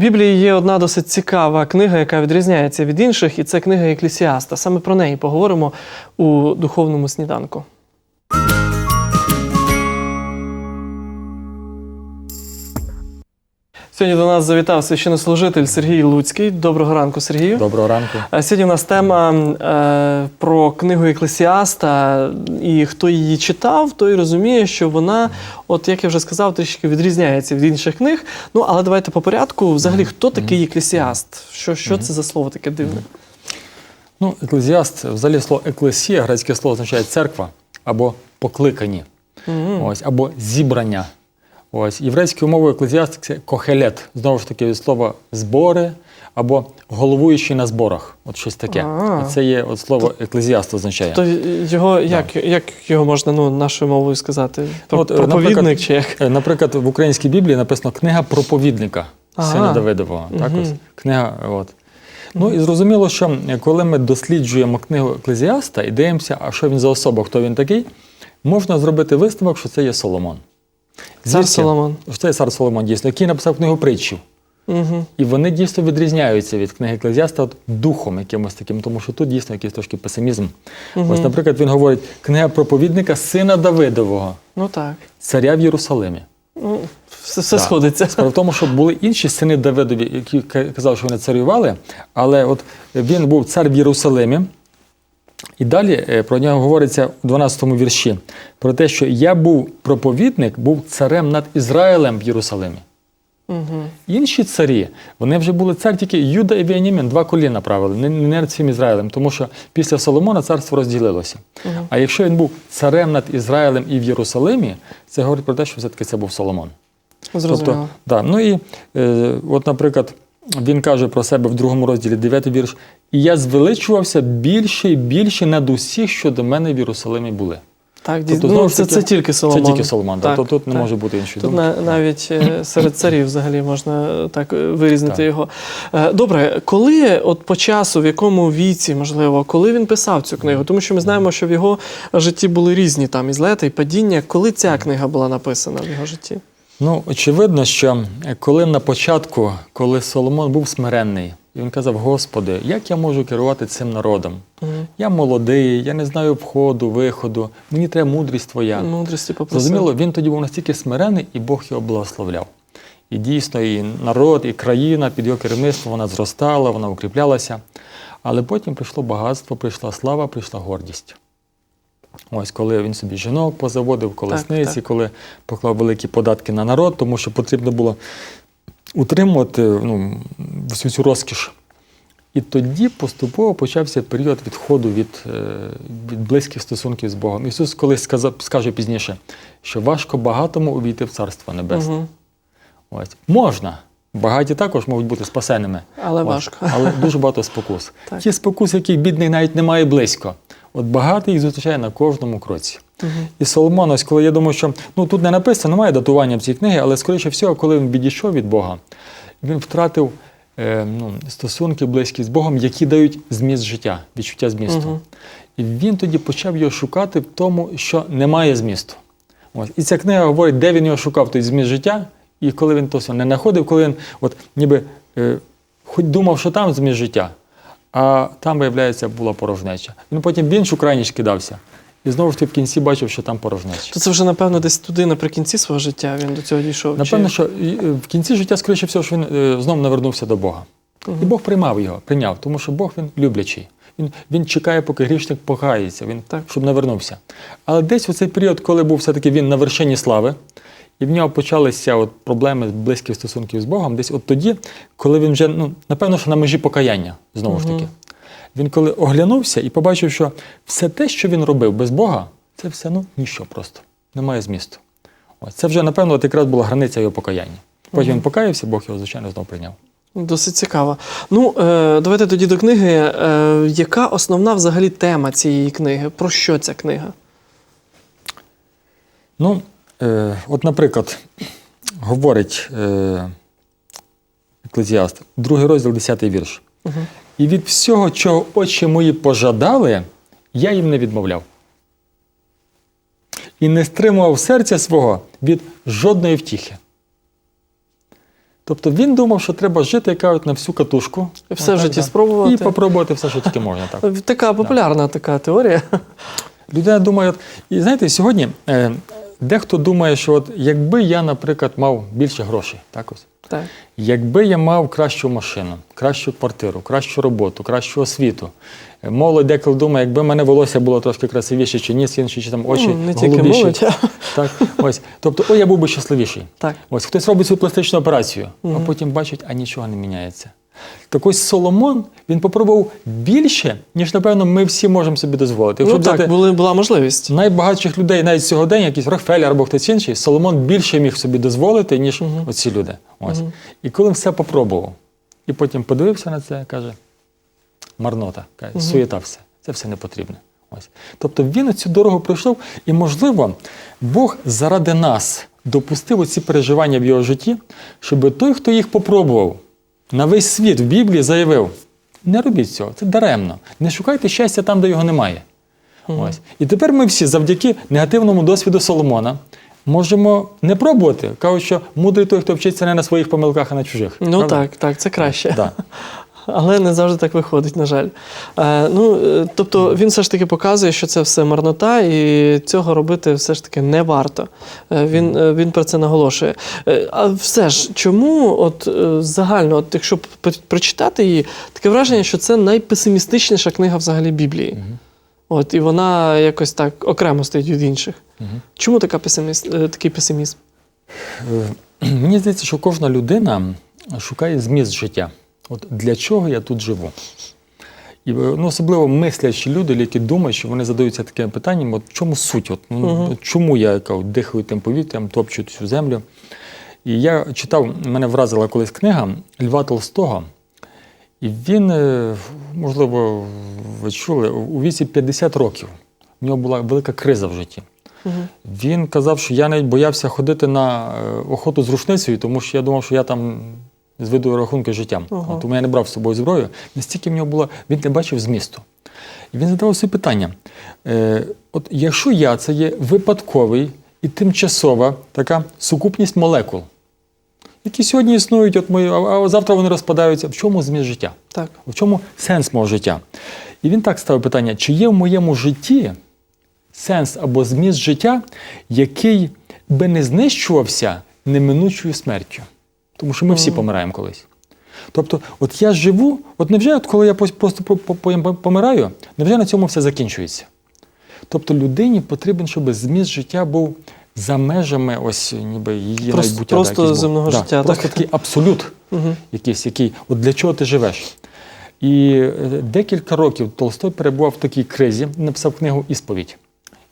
Біблії є одна досить цікава книга, яка відрізняється від інших, і це книга Еклісіаста. Саме про неї поговоримо у духовному сніданку. Сьогодні до нас завітав священнослужитель Сергій Луцький. Доброго ранку, Сергію. Доброго ранку. Сьогодні у нас тема е, про книгу Еклесіаста, і хто її читав, той розуміє, що вона, от як я вже сказав, трішки відрізняється від інших книг. Ну, але давайте по порядку. Взагалі, хто такий Еклесіаст? Що, що це за слово таке дивне? Ну, еклезіаст, взагалі слово еклесія, грецьке слово означає церква або покликані, ось, або зібрання. Ось, єврейською мовою еклезіаст це кохелет, знову ж таки від слова збори або головуючий на зборах. От щось таке. А. І це є от слово еклезіаст означає. То його як, як його можна ну, нашою мовою сказати? Про- От, Проповідник наприклад, чи як? Е, Наприклад, в українській Біблії написано книга проповідника Ага. сина Давидового. Так, Мгм. ось, книга, от. Ну і зрозуміло, що коли ми досліджуємо книгу Еклезіаста і дивимося, а що він за особа, хто він такий, можна зробити висновок, що це є Соломон. Цар Соломон. Це цар Соломон, дійсно, який написав книгу притчів. Угу. І вони дійсно відрізняються від книги Еклезіаста духом якимось таким, тому що тут дійсно якийсь трошки песимізм. Ось, наприклад, він говорить книга проповідника сина Давидового, Ну так. царя в Єрусалимі. Ну, все, все Так. сходиться. Справа в тому, що були інші сини Давидові, які казали, що вони царювали, але от він був цар в Єрусалимі. І далі е, про нього говориться у 12-му вірші про те, що я був проповідник, був царем над Ізраїлем в Єрусалимі. Угу. Інші царі, вони вже були цар тільки Юда і Веонімін, два коліна правили, не, не над всім Ізраїлем, тому що після Соломона царство розділилося. А якщо він був царем над Ізраїлем і в Єрусалимі, це говорить про те, що все-таки це був Соломон. Зрозуміло. да. Ну і е, от, наприклад, він каже про себе в другому розділі, 9 вірш: І я звеличувався більше і більше над усіх, що до мене в Єрусалимі були. Так, Тобто, ну, це, таки, це тільки Соломон. Це тільки Соломон, Так, так, то тут не може бути іншої Тут думки. навіть е, серед царів взагалі можна е, так е, вирізнити Так. його. Добре, коли от по часу, в якому віці, можливо, коли він писав цю книгу? Тому що ми знаємо, що в його житті були різні там і злети, і падіння. Коли ця книга була написана в його житті? Ну, очевидно, що е, коли на початку, коли Соломон був смиренний, і він казав: Господи, як я можу керувати цим народом? Мгм. Я молодий, я не знаю входу, виходу, мені треба мудрість твоя. Мудрості попросив. Зрозуміло, він тоді був настільки смирений, і Бог його благословляв. І дійсно, і народ, і країна під його керівництвом вона зростала, вона укріплялася. Але потім прийшло багатство, прийшла слава, прийшла гордість. Ось коли він собі жінок позаводив, колесниці, так. коли поклав великі податки на народ, тому що потрібно було утримувати ну, всю цю розкіш. І тоді поступово почався період відходу від, е, від близьких стосунків з Богом. Ісус колись сказав, скаже пізніше, що важко багатому увійти в Царство Небесне. Мгм. Ось. Можна. Багаті також можуть бути спасеними. Але важко. Але дуже багато спокус. Так. Ті спокус, яких бідний навіть немає близько. От багатий їх зустрічає на кожному кроці. І Соломон, ось коли я думаю, що ну тут не написано, немає датування в цій книги, але скоріше всього, коли він відійшов від Бога, він втратив е, ну, стосунки близькі з Богом, які дають зміст життя, відчуття змісту. Мгм. І він тоді почав його шукати в тому, що немає змісту. Ось. І ця книга говорить, де він його шукав, той зміст життя, і коли він то все не знаходив, коли він от, ніби е, хоч думав, що там зміст життя, а там, виявляється, була порожнеча. Він потім в іншу крайність кидався. І знову ж таки в кінці бачив, що там порожнеча. То це вже, напевно, десь туди наприкінці свого життя він до цього дійшов. Напевно, чи... що е, в кінці життя, скоріше всього, що він е, знову навернувся до Бога. І Бог приймав його, прийняв, тому що Бог він люблячий. Він, він чекає, поки грішник покається, він, Так. щоб навернувся. Але десь у цей період, коли був все-таки він на вершині слави, і в нього почалися от проблеми близьких стосунків з Богом, десь от тоді, коли він вже, ну, напевно, що на межі покаяння, знову ж таки. Він коли оглянувся і побачив, що все те, що він робив без Бога, це все ну, ніщо просто, немає змісту. Ось це вже, напевно, от якраз була границя його покаяння. Потім він покаявся, Бог його, звичайно, знову прийняв. Досить цікаво. Ну, е, давайте тоді до книги. Е, яка основна взагалі тема цієї книги? Про що ця книга? Ну, е, от, наприклад, говорить е, еклезіаст, другий розділ, 10 вірш. Угу. І від всього, чого очі мої пожадали, я їм не відмовляв. І не стримував серця свого від жодної втіхи. Тобто він думав, що треба жити, як кажуть, на всю катушку. Все в житті спробувати. І попробувати все, що тільки можна. Так. Така популярна така теорія. Людина думає, і знаєте, сьогодні е, дехто думає, що от якби я, наприклад, мав більше грошей, так ось. Так. Якби я мав кращу машину, кращу квартиру, кращу роботу, кращу освіту. Е, Молодь деколи думає, якби мене волосся було трошки красивіше, чи ніс інший, чи там очі Ну, не тільки голубіші. молодь, а- Так, ось. Тобто, о, я був би щасливіший. Так. Ось хтось робить свою пластичну операцію, а потім бачить, а нічого не міняється. Так ось Соломон він попробував більше, ніж, напевно, ми всі можемо собі дозволити. Якщо Ну так, взяти були, була можливість. найбагатших людей навіть сьогодення, якийсь Рокфеллер або хтось інший, Соломон більше міг собі дозволити, ніж оці люди. Ось. І коли все попробував, і потім подивився на це, каже: марнота, каже, суєта все, це все не потрібне. Ось. Тобто він цю дорогу пройшов, і, можливо, Бог заради нас допустив оці переживання в його житті, щоб той, хто їх попробував, на весь світ в Біблії заявив: не робіть цього, це даремно. Не шукайте щастя там, де його немає. Ось. І тепер ми всі завдяки негативному досвіду Соломона можемо не пробувати. Кажуть, що мудрий той, хто вчиться не на своїх помилках, а на чужих. Ну Правда? так, так, це краще. Да. Але не завжди так виходить, на жаль. Е, ну, е, тобто він все ж таки показує, що це все марнота, і цього робити все ж таки не варто. Е, він, е, він про це наголошує. Е, а все ж, чому, от е, загально, от якщо прочитати її, таке враження, що це найпесимістичніша книга взагалі Біблії. От, і вона якось так окремо стоїть від інших. Чому така песиміст, е, такий песимізм? Мені здається, що кожна людина шукає зміст життя. От для чого я тут живу? І ну, особливо мислячі люди, які думають, що вони задаються таким питанням: от чому суть? От, ну, от чому я от, дихаю тим повітрям, топчу цю землю? І я читав, мене вразила колись книга Льва Толстого. І він, е, можливо, ви чули, у віці 50 років. У нього була велика криза в житті. Він казав, що я навіть боявся ходити на е, охоту з рушницею, тому що я думав, що я там зведу рахунки життям. Ага. Тому я не брав з собою зброю. Настільки в нього було, він не бачив змісту. І він задавав собі питання: е, от якщо я це є випадковий і тимчасова така сукупність молекул, які сьогодні існують, от мої, а, а завтра вони розпадаються, в чому зміст життя? Так. В чому сенс мого життя? І він так ставив питання: чи є в моєму житті сенс або зміст життя, який би не знищувався неминучою смертю? Тому що ми всі помираємо колись. Тобто, от я живу, от невже, от коли я просто по- по- по- помираю, невже на цьому все закінчується? Тобто людині потрібен, щоб зміст життя був за межами ось ніби її Просто- навіть буття. просто був. земного життя, Просто так? такий абсолют Угу. якийсь, який, от для чого ти живеш? І е, декілька років Толстой перебував в такій кризі, написав книгу Ісповідь.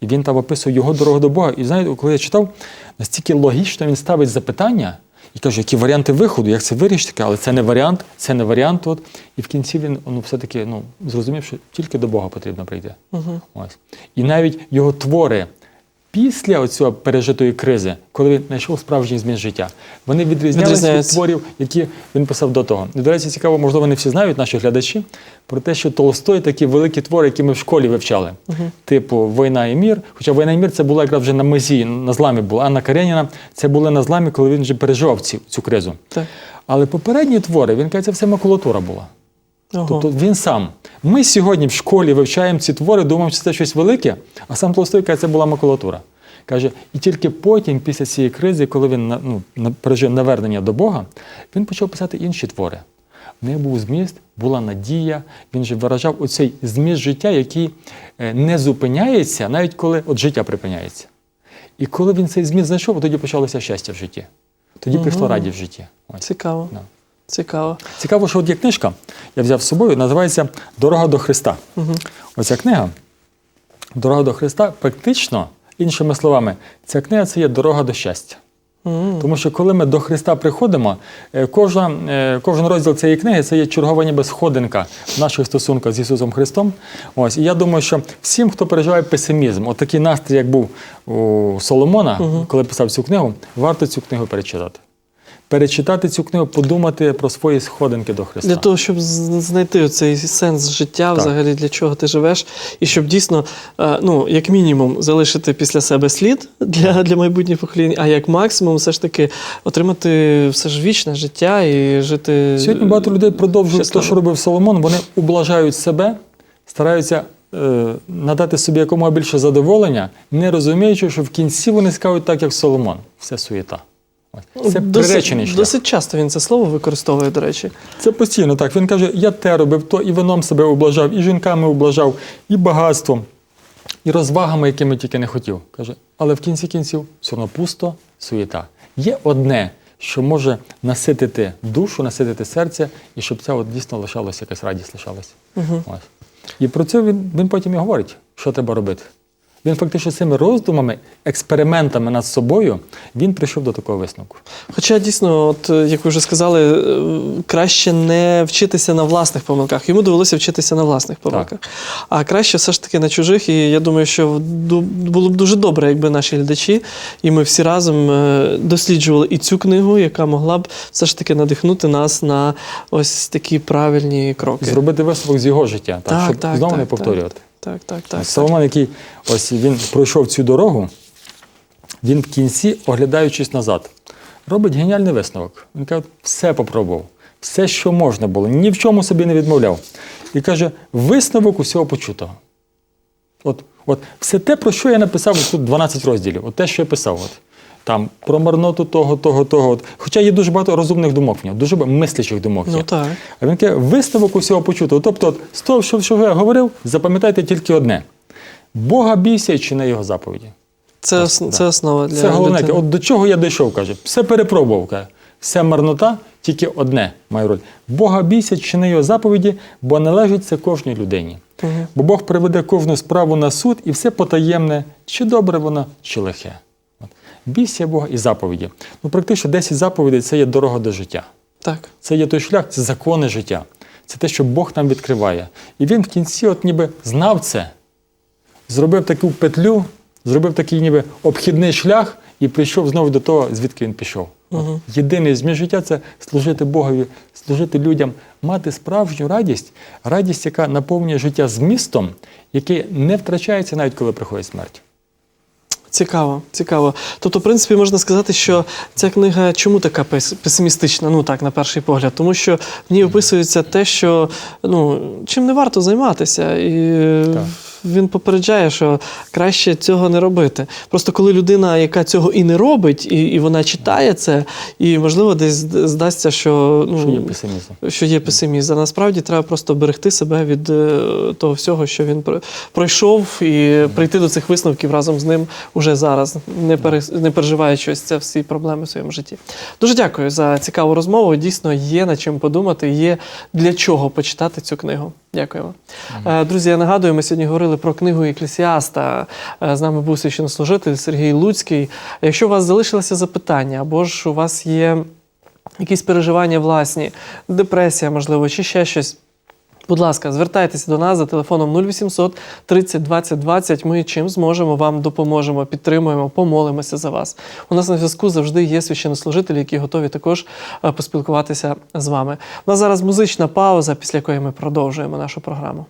І він там описує його дорогу до Бога. І знаєте, коли я читав, настільки логічно він ставить запитання і каже, які варіанти виходу, як це вирішити, але це не варіант, це не варіант. От. І в кінці він ну, все-таки ну, зрозумів, що тільки до Бога потрібно прийти. Угу. Ось. І навіть його твори після цього пережитої кризи, коли він знайшов справжній зміст життя, вони відрізнялися від творів, які він писав до того. І, до речі, цікаво, можливо, не всі знають наші глядачі про те, що Толстой такі великі твори, які ми в школі вивчали, типу Війна і мір. Хоча війна і мір це була якраз вже на межі, на зламі була. Анна Кареніна це були на зламі, коли він вже переживав ці, цю кризу. Так. Але попередні твори, він каже, це все макулатура була. Ого. Тобто він сам. Ми сьогодні в школі вивчаємо ці твори, думаємо, що це щось велике, а сам Толстой каже, це була макулатура. Каже, і тільки потім, після цієї кризи, коли він ну, пережив навернення до Бога, він почав писати інші твори. В них був зміст, була надія, він же виражав оцей зміст життя, який е, не зупиняється, навіть коли от життя припиняється. І коли він цей зміст знайшов, тоді почалося щастя в житті. Тоді прийшла радість в житті. Ось. Цікаво. Да. Цікаво. Цікаво, що от є книжка, я взяв з собою, називається Дорога до Христа. Оця книга Дорога до Христа, практично, іншими словами, ця книга це є дорога до щастя. М. Тому що коли ми до Христа приходимо, е, кожна, е, кожен розділ цієї книги це є чергова ніби сходинка в наших стосунках з Ісусом Христом. Ось, і я думаю, що всім, хто переживає песимізм, от такий настрій, як був у Соломона, коли писав цю книгу, варто цю книгу перечитати. Перечитати цю книгу, подумати про свої сходинки до Христа. Для того, щоб знайти цей сенс життя, Так. взагалі для чого ти живеш, і щоб дійсно, е, ну, як мінімум, залишити після себе слід для, для майбутніх поколінь, а як максимум, все ж таки отримати все ж вічне життя і жити. Сьогодні багато людей продовжують те, що робив Соломон. Вони ублажають себе, стараються е, надати собі якомога більше задоволення, не розуміючи, що в кінці вони скажуть так, як Соломон. Все суєта. Ось. Це приречений шлях. досить часто він це слово використовує, до речі. Це постійно так. Він каже: я те робив, то і вином себе облажав, і жінками облажав, і багатством, і розвагами, якими тільки не хотів. Каже, але в кінці кінців все одно пусто, суєта. Є одне, що може наситити душу, наситити серце, і щоб це от дійсно лишалося, якась радість лишалася. Угу. Ось. І про це він, він потім і говорить, що треба робити. Він фактично цими роздумами, експериментами над собою, він прийшов до такого висновку. Хоча дійсно, от е, як ви вже сказали, е, краще не вчитися на власних помилках. Йому довелося вчитися на власних помилках. А краще все ж таки на чужих. І я думаю, що було б дуже добре, якби наші глядачі, і ми всі разом е, досліджували і цю книгу, яка могла б все ж таки надихнути нас на ось такі правильні кроки. Зробити висновок з його життя, так, Так, щоб так, знову так, не повторювати. Так, так, так. так. Соломон, який ось він пройшов цю дорогу, він в кінці, оглядаючись назад, робить геніальний висновок. Він каже, все попробував, все, що можна було, ні в чому собі не відмовляв. І каже, висновок усього почутого. От, от все те, про що я написав тут 12 розділів, от те, що я писав. От. Там про марноту того, того, того. Хоча є дуже багато розумних думок в нього, дуже багато мислячих думок. Ну є. так. А він каже, висновок усього почутого. Тобто, от, з того, що, що я говорив, запам'ятайте тільки одне: Бога бійся і чини його заповіді. Це, ос- да. це основа для Це головне. людини. От до чого я дійшов, каже. Все перепробував, каже. Все марнота, тільки одне має роль. Бога бійся, чини його заповіді, бо належить це кожній людині. Мгм. Бо Бог приведе кожну справу на суд і все потаємне, чи добре воно, чи лихе. Бійся Бога і заповіді. Ну, практично 10 заповідей це є дорога до життя. Так. Це є той шлях, це закони життя. Це те, що Бог нам відкриває. І він в кінці, от ніби знав це, зробив таку петлю, зробив такий ніби обхідний шлях і прийшов знову до того, звідки він пішов. От Єдиний зміст життя це служити Богові, служити людям, мати справжню радість, радість, яка наповнює життя змістом, який не втрачається навіть коли приходить смерть. Цікаво, цікаво. Тобто, в принципі, можна сказати, що ця книга чому така пес- песимістична? Ну так, на перший погляд, тому що в ній описується те, що ну чим не варто займатися, і Так. Він попереджає, що краще цього не робити. Просто коли людина, яка цього і не робить, і, і вона читає це, і можливо десь здасться, що ну Що є песимізм. що є песимізм. А насправді треба просто берегти себе від е, того всього, що він про- пройшов, і прийти до цих висновків разом з ним уже зараз, не, пере, не переживаючи ось це всі проблеми в своєму житті. Дуже дякую за цікаву розмову. Дійсно, є над чим подумати, є для чого почитати цю книгу. Дякуємо. Е, Друзі, я нагадую, ми сьогодні говорили про книгу Еклесіаста. Е, З нами був священнослужитель Сергій Луцький. Якщо у вас залишилося запитання, або ж у вас є якісь переживання власні, депресія, можливо, чи ще щось. Будь ласка, звертайтеся до нас за телефоном 0800 30 20 20. Ми чим зможемо вам допоможемо, підтримуємо, помолимося за вас. У нас на зв'язку завжди є священнослужителі, які готові також е, поспілкуватися з вами. У нас зараз музична пауза, після якої ми продовжуємо нашу програму.